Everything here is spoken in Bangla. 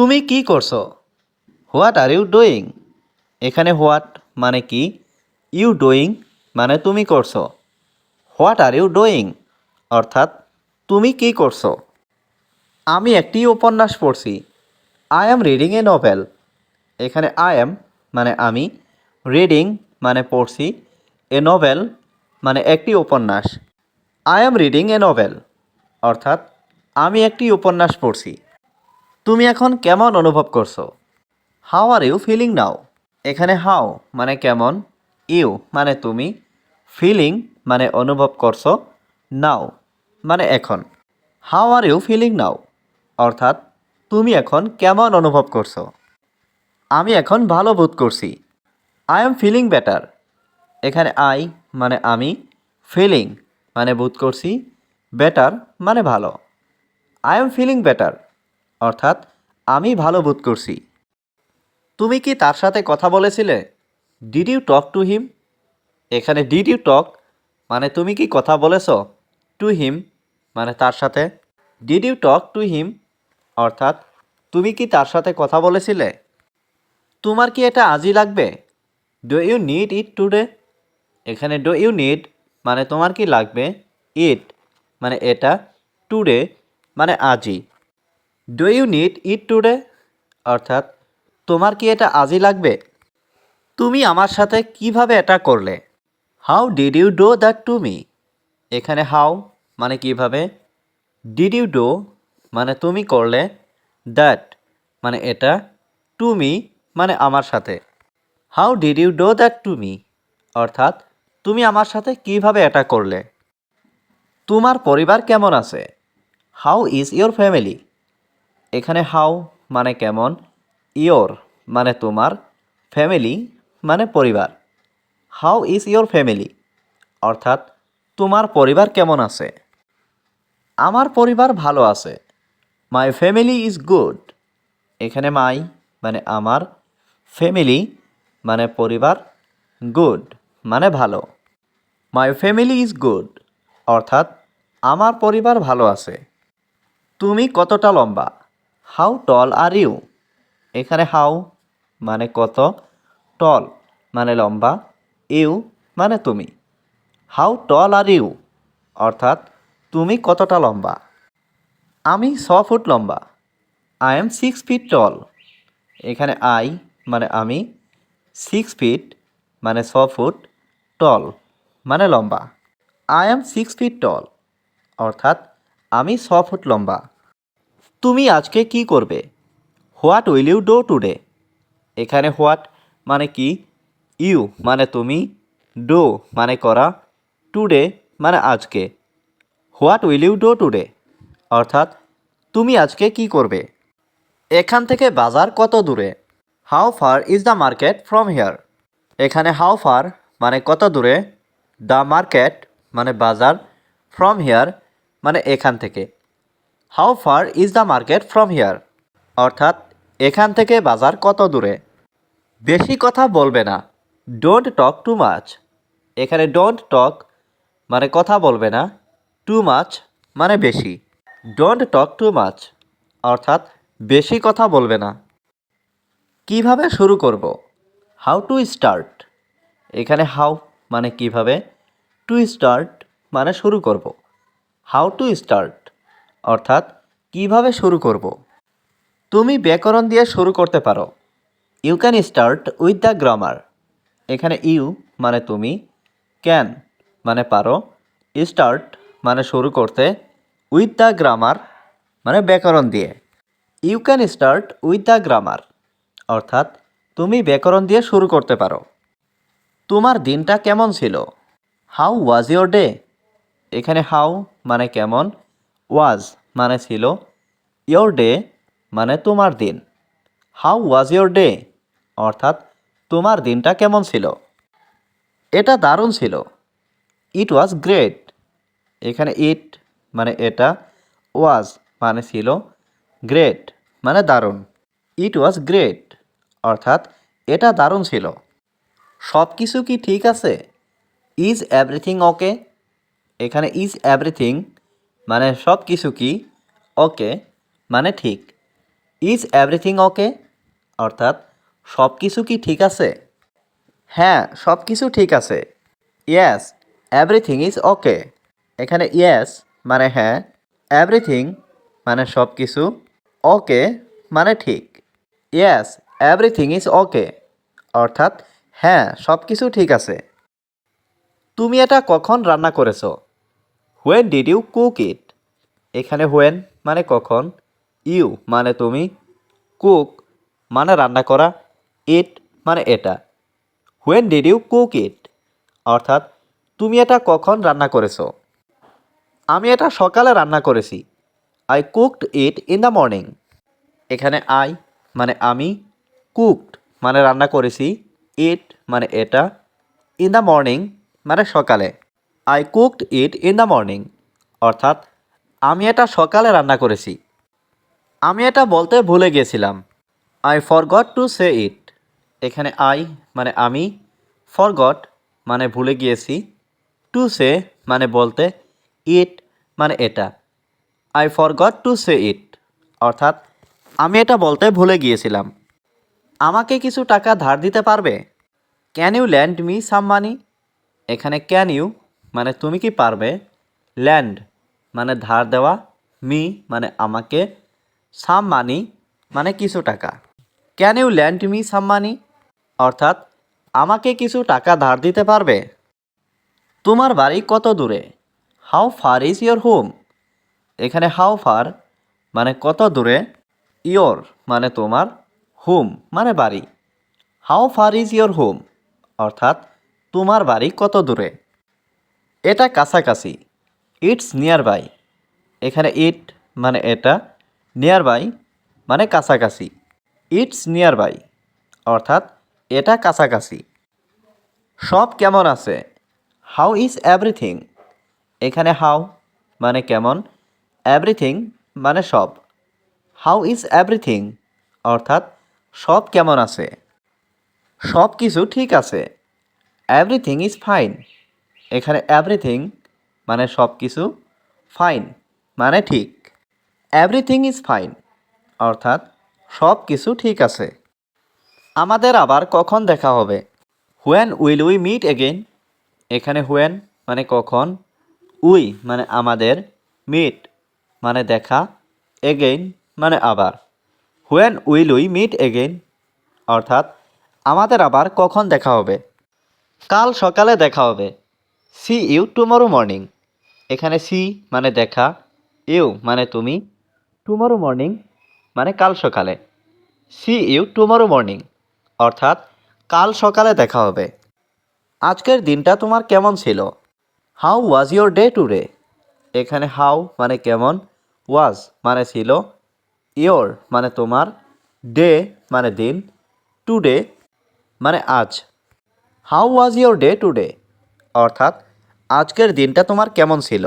তুমি কি করছ? হোয়াট আর ইউ ডুইং এখানে হোয়াট মানে কি? ইউ ডুইং মানে তুমি করছ। হোয়াট আর ইউ ডুইং অর্থাৎ তুমি কি করছ? আমি একটি উপন্যাস পড়ছি। I am reading a novel এখানে আই অ্যাম মানে আমি। রিডিং মানে পড়ছি। এ নভেল মানে একটি উপন্যাস। I am reading a novel অর্থাৎ আমি একটি উপন্যাস পড়ছি। তুমি এখন কেমন অনুভব করছ? How are you feeling now এখানে হাউ মানে কেমন ইউ মানে তুমি ফিলিং মানে অনুভব করছ নাও মানে এখন। How are you feeling now অর্থাৎ, তুমি এখন কেমন অনুভব করছ? আমি এখন ভালো বোধ করছি। আই এম ফিলিং বেটার এখানে আই মানে আমি ফিলিং মানে বোধ করছি বেটার মানে ভালো। আই এম ফিলিং বেটার অর্থাৎ, আমি ভালো বোধ করছি। তুমি কি তার সাথে কথা বলেছিলে? Did you talk to him এখানে ডিড ইউ টক মানে তুমি কি কথা বলেছ? টু হিম মানে তার সাথে। Did you talk to him অর্থাৎ, তুমি কি তার সাথে কথা বলেছিলে? তোমার কি এটা আজই লাগবে? Do you need it today এখানে ডু ইউ নিড মানে তোমার কি লাগবে? ইট মানে এটা টুডে মানে আজই। Do you need it today অর্থাৎ, তোমার কি এটা আজই লাগবে? তুমি আমার সাথে কীভাবে এটা করলে? How did you do that to me এখানে হাউ মানে কীভাবে? ডিড ইউ ডো মানে তুমি করলে? দ্যাট মানে এটা? টু মি মানে আমার সাথে। How did you do that to me অর্থাৎ, তুমি আমার সাথে কীভাবে এটা করলে? তোমার পরিবার কেমন আছে? হাউ ইজ ইয়োর ফ্যামিলি এখানে হাউ মানে কেমন, ইয়োর মানে তোমার, ফ্যামিলি মানে পরিবার। হাউ ইজ ইয়োর ফ্যামিলি, অর্থাৎ তোমার পরিবার কেমন আছে। আমার পরিবার ভালো আছে, মাই ফ্যামিলি ইজ গুড। এখানে মাই মানে আমার, ফ্যামিলি মানে পরিবার, গুড মানে ভালো। মাই ফ্যামিলি ইজ গুড, অর্থাৎ আমার পরিবার ভালো আছে। তুমি কতটা লম্বা? হাউ টল আর ইউ এখানে হাউ মানে কত? টল মানে লম্বা। ইউ মানে তুমি। হাউ টল আর ইউ অর্থাৎ তুমি কতটা লম্বা? আমি ছ ফুট লম্বা। I am six feet tall এখানে আই মানে আমি সিক্স ফিট মানে ছ ফুট টল মানে লম্বা। I am six feet tall অর্থাৎ আমি ছ ফুট লম্বা। তুমি আজকে কি করবে? What will you do today? এখানে হোয়াট মানে কি? ইউ মানে তুমি, ডো মানে করা, টুডে মানে আজকে। What will you do today? অর্থাৎ, তুমি আজকে কি করবে? এখান থেকে বাজার কত দূরে? How far is the market from here? এখানে হাউ ফার মানে কত দূরে? দ্য মার্কেট মানে বাজার, ফ্রম হিয়ার মানে এখান থেকে। How far is the market from here অর্থাৎ, এখান থেকে বাজার কত দূরে? বেশি কথা বলবে না। ডোন্ট টক টু মাচ এখানে ডোন্ট টক মানে কথা বলবে না। টু মাচ মানে বেশি। ডোন্ট টক টু মাচ অর্থাৎ, বেশি কথা বলবে না। কীভাবে শুরু করব? হাউ টু স্টার্ট এখানে হাউ মানে কীভাবে? টু স্টার্ট মানে শুরু করব। হাউ টু স্টার্ট অর্থাৎ কীভাবে শুরু করব? তুমি ব্যাকরণ দিয়ে শুরু করতে পারো। You can start with the grammar এখানে ইউ মানে তুমি ক্যান মানে পারো স্টার্ট মানে শুরু করতে উইথ দ্য গ্রামার মানে ব্যাকরণ দিয়ে। You can start with the grammar অর্থাৎ তুমি ব্যাকরণ দিয়ে শুরু করতে পারো। তোমার দিনটা কেমন ছিল? হাউ ওয়াজ ইয়োর ডে এখানে হাউ মানে কেমন? ওয়াজ মানে ছিল ইয়োর ডে মানে তোমার দিন। হাউ ওয়াজ ইয়োর ডে অর্থাৎ তোমার দিনটা কেমন ছিল? এটা দারুণ ছিল। ইট ওয়াজ গ্রেট এখানে ইট মানে এটা ওয়াজ মানে ছিল গ্রেট মানে দারুণ। ইট ওয়াজ গ্রেট অর্থাৎ এটা দারুণ ছিল। সব কিছু কি ঠিক আছে? ইজ এভরিথিং ওকে এখানে ইজ এভরিথিং মানে সব কিছু কি? ওকে মানে ঠিক। ইজ এভরিথিং ওকে অর্থাৎ সব কিছু কি ঠিক আছে? হ্যাঁ সব কিছু ঠিক আছে। ইয়েস এভরিথিং ইজ ওকে এখানে ইয়েস মানে হ্যাঁ এভরিথিং মানে সব কিছু ওকে মানে ঠিক। ইয়েস এভরিথিং ইজ ওকে অর্থাৎ হ্যাঁ সব কিছু ঠিক আছে। তুমি এটা কখন রান্না করেছ? When did you cook it এখানে হোয়েন মানে কখন? ইউ মানে তুমি। কুক মানে রান্না করা। ইট মানে এটা। When did you cook it অর্থাৎ, তুমি এটা কখন রান্না করেছ? আমি এটা সকালে রান্না করেছি। I cooked it in the morning এখানে আই মানে আমি। কুকড মানে রান্না করেছি। ইট মানে এটা। ইন দ্য মর্নিং মানে সকালে। I cooked it in the morning. অর্থাৎ, আমি এটা সকালে রান্না করেছি। আমি এটা বলতে ভুলে গিয়েছিলাম I forgot to say it. এখানে আই মানে আমি, ফরগট মানে ভুলে গিয়েছি। টু সে মানে বলতে ইট মানে এটা। I forgot to say it. অর্থাৎ, আমি এটা বলতে ভুলে গিয়েছিলাম। আমাকে কিছু টাকা ধার দিতে পারবে? Can you lend me some money? এখানে ক্যান ইউ মানে তুমি কি পারবে? ল্যান্ড মানে ধার দেওয়া, মি মানে আমাকে সাম মানি মানে কিছু টাকা। Can you lend me some money অর্থাৎ, আমাকে কিছু টাকা ধার দিতে পারবে? তোমার বাড়ি কত দূরে? How far is your home? এখানে হাউ ফার মানে কত দূরে? ইয়োর মানে তোমার, হোম মানে বাড়ি। How far is your home? অর্থাৎ, তোমার বাড়ি কত দূরে? এটা কাছাকাছি। ইটস নিয়ার বাই এখানে ইট মানে এটা। নিয়ার বাই মানে কাছাকাছি। ইটস নিয়ার বাই অর্থাৎ এটা কাছাকাছি। সব কেমন আছে? হাউ ইজ এভরিথিং এখানে হাউ মানে কেমন? এভরিথিং মানে সব। হাউ ইজ এভরিথিং অর্থাৎ সব কেমন আছে? সব কিছু ঠিক আছে। এভরিথিং ইজ ফাইন এখানে এভরিথিং মানে সব কিছু ফাইন মানে ঠিক। এভরিথিং ইজ ফাইন অর্থাৎ সব কিছু ঠিক আছে। আমাদের আবার কখন দেখা হবে? When will we meet again এখানে হোয়েন মানে কখন? উই মানে আমাদের মিট মানে দেখা এগেইন মানে আবার। When will we meet again অর্থাৎ আমাদের আবার কখন দেখা হবে? কাল সকালে দেখা হবে। সি ইউ টুমরো মর্নিং এখানে সি মানে দেখা ইউ মানে তুমি টুমরো মর্নিং মানে কাল সকালে। সি ইউ টুমরো মর্নিং অর্থাৎ কাল সকালে দেখা হবে। আজকের দিনটা তোমার কেমন ছিল? How was your day today এখানে হাউ মানে কেমন ওয়াজ মানে ছিল ইয়োর মানে তোমার ডে মানে দিন টুডে মানে আজ। How was your day today অর্থাৎ আজকের দিনটা তোমার কেমন ছিল?